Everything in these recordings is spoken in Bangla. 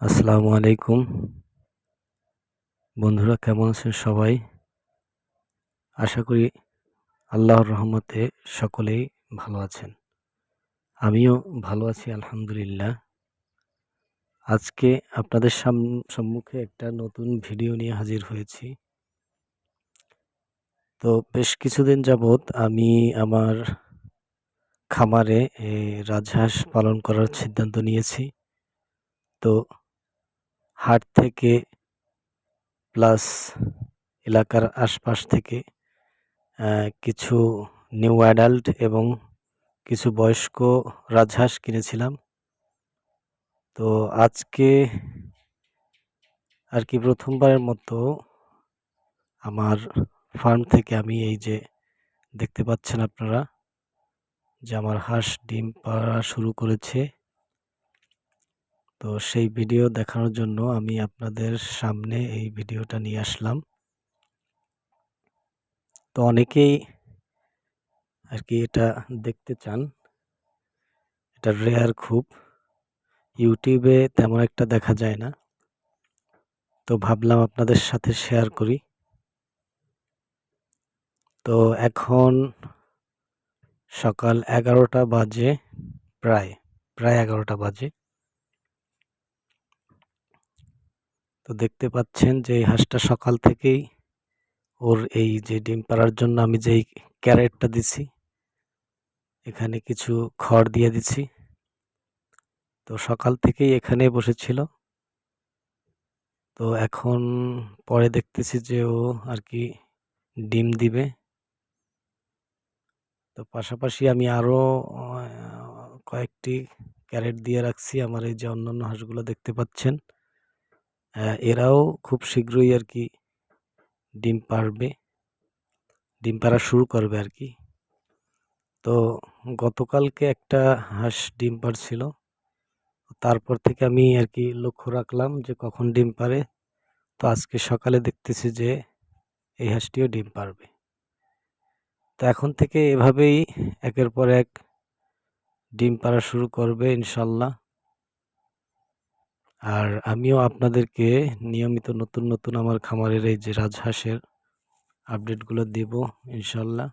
আসসালামু আলাইকুম। বন্ধুরা, কেমন আছেন সবাই? আশা করি আল্লাহর রহমতে সকলেই ভালো আছেন। আমিও ভালো আছি, আলহামদুলিল্লাহ। আজকে আপনাদের সম্মুখে একটা নতুন ভিডিও নিয়ে হাজির হয়েছি। তো বেশ কিছুদিন যাবৎ আমি আমার খামারে রাজহাঁস পালন করার সিদ্ধান্ত নিয়েছি। তো হাট থেকে প্লাস এলাকার আশপাশ থেকে কিছু নিউ অ্যাডাল্ট এবং কিছু বয়স্ক রাজহাঁস কিনেছিলাম। তো আজকে আর কি প্রথমবারের মতো আমার ফার্ম থেকে আমি এই যে দেখতে পাচ্ছেন আপনারা, যে আমার হাঁস ডিম পাড়া শুরু করেছে। তো সেই ভিডিও দেখানোর জন্য আমি আপনাদের সামনে এই ভিডিওটা নিয়ে আসলাম। তো অনেকেই আর কি এটা দেখতে চান। এটা রেয়ার খুব। ইউটিউবে তেমন একটা দেখা যায় না। তো ভাবলাম আপনাদের সাথে শেয়ার করি। তো এখন সকাল এগারোটা বাজে, প্রায় প্রায় এগারোটা বাজে। তো দেখতে পাচ্ছেন যে এই হাঁসটা সকাল থেকেই ওর এই যে ডিম পাড়ার জন্য আমি যেই ক্যারেটটা দিছি, এখানে কিছু খড় দিয়ে দিছি। তো সকাল থেকেই এখানে বসেছিল। তো এখন পরে দেখতেছি যে ও আর কি ডিম দিবে। তো পাশাপাশি আমি আরও কয়েকটি ক্যারেট দিয়ে রাখছি। আমার এই যে অন্যান্য হাঁসগুলো দেখতে পাচ্ছেন। এরাও খুব শীঘ্রই আর কি ডিম পারবে। ডিম পাড়া শুরু করবে আর কি। তো গতকালকে একটা হাঁস ডিম পারছিল তারপর থেকে আমি আর কি লক্ষ্য রাখলাম যে কখন ডিম পারে তো আজকে সকালে দেখতেছি যে এই হাঁসটিও ডিম পারবে তো এখন থেকে এভাবেই একের পর এক ডিম পাড়া শুরু করবে ইনশাল্লাহ। আর আমিও আপনাদেরকে নিয়মিত নতুন নতুন আমার খামারের এই যে রাজহাঁসের আপডেটগুলো দেব, ইনশাল্লাহ।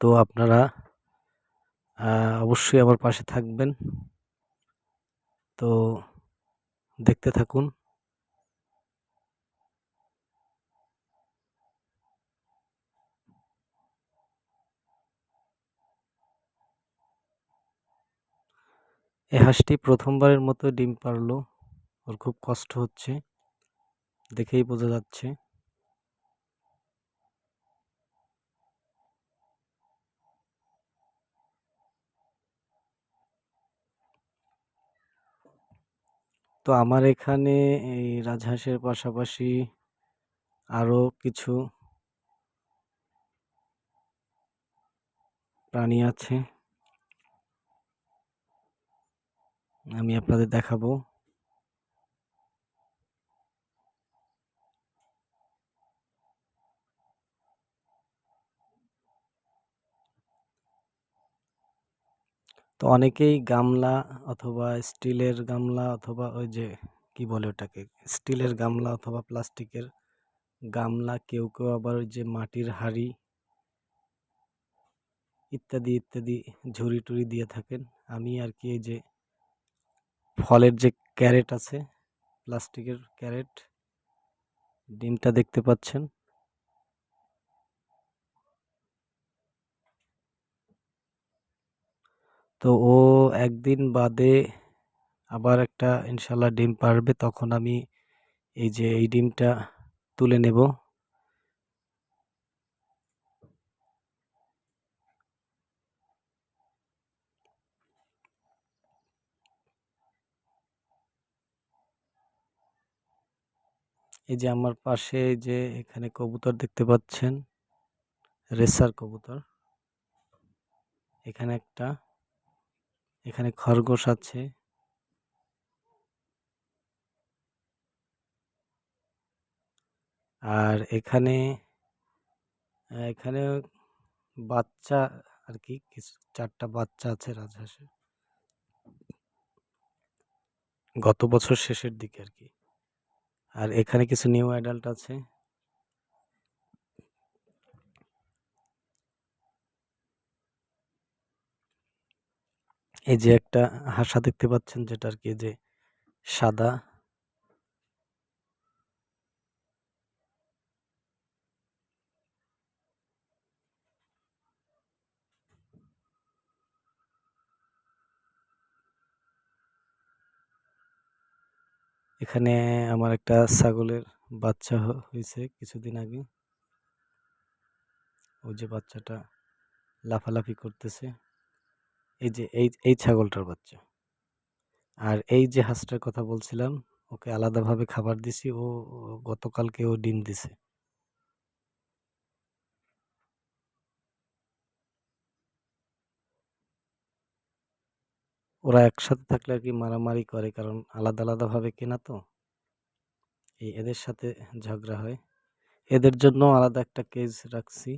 তো আপনারা অবশ্যই আমার পাশে থাকবেন। তো দেখতে থাকুন। এই হাঁসটি প্রথমবারের মতো ডিম পারল। ওর খুব কষ্ট হচ্ছে। দেখেই বোঝা যাচ্ছে। তো আমার এখানে এই রাজহাঁসের পাশাপাশি আরও কিছু প্রাণী আছে। আমি আপনাদের দেখাবো। তো অনেকেই গামলা অথবা স্টিলের গামলা অথবা ওই যে কি বলে ওটাকে? স্টিলের গামলা অথবা প্লাস্টিকের গামলা, কেউ কেউ আবার ওই যে মাটির হাড়ি ইত্যাদি ইত্যাদি ঝুড়ি টুড়ি দিয়ে থাকেন। আমি আর কি এই যে ফলের যে ক্যারেট আছে, প্লাস্টিকের ক্যারেট, ডিমটা দেখতে পাচ্ছেন। তো ও একদিন বাদে আবার একটা ইনশাল্লাহ ডিম পারবে, তখন আমি এই যে এই ডিমটা তুলে নেব। এই যে আমার পাশে যে এখানে কবুতর দেখতে পাচ্ছেন, রেসার কবুতর। এখানে একটা, এখানে খরগোশ আছে। আর এখানে এখানে বাচ্চা আর কি, কিছু, চারটা বাচ্চা আছে রাজহাঁসের। গত বছর শেষের দিকে আর কি। আর এখানে কিছু নিউ অ্যাডাল্ট আছে। এই যে একটা হাসা দেখতে পাচ্ছেন যেটা আর কি যে সাদা। এখানে আমার একটা ছাগলের বাচ্চা হয়েছে কিছুদিন আগে। ওই যে বাচ্চাটা লাফালাফি করতেছে, এই যে, এই এই ছাগলটার বাচ্চা। আর এই যে হাঁসটার কথা বলছিলাম, ওকে আলাদাভাবে খাবার দিছি ও গতকালকে ও ডিম দিছে। ওরা একসাথে থাকলে আর কি মারামারি করে, কারণ আলাদা আলাদাভাবে কেনা তো। এই এদের সাথে ঝগড়া হয়। এদের জন্য আলাদা একটা কেজ রাখছি।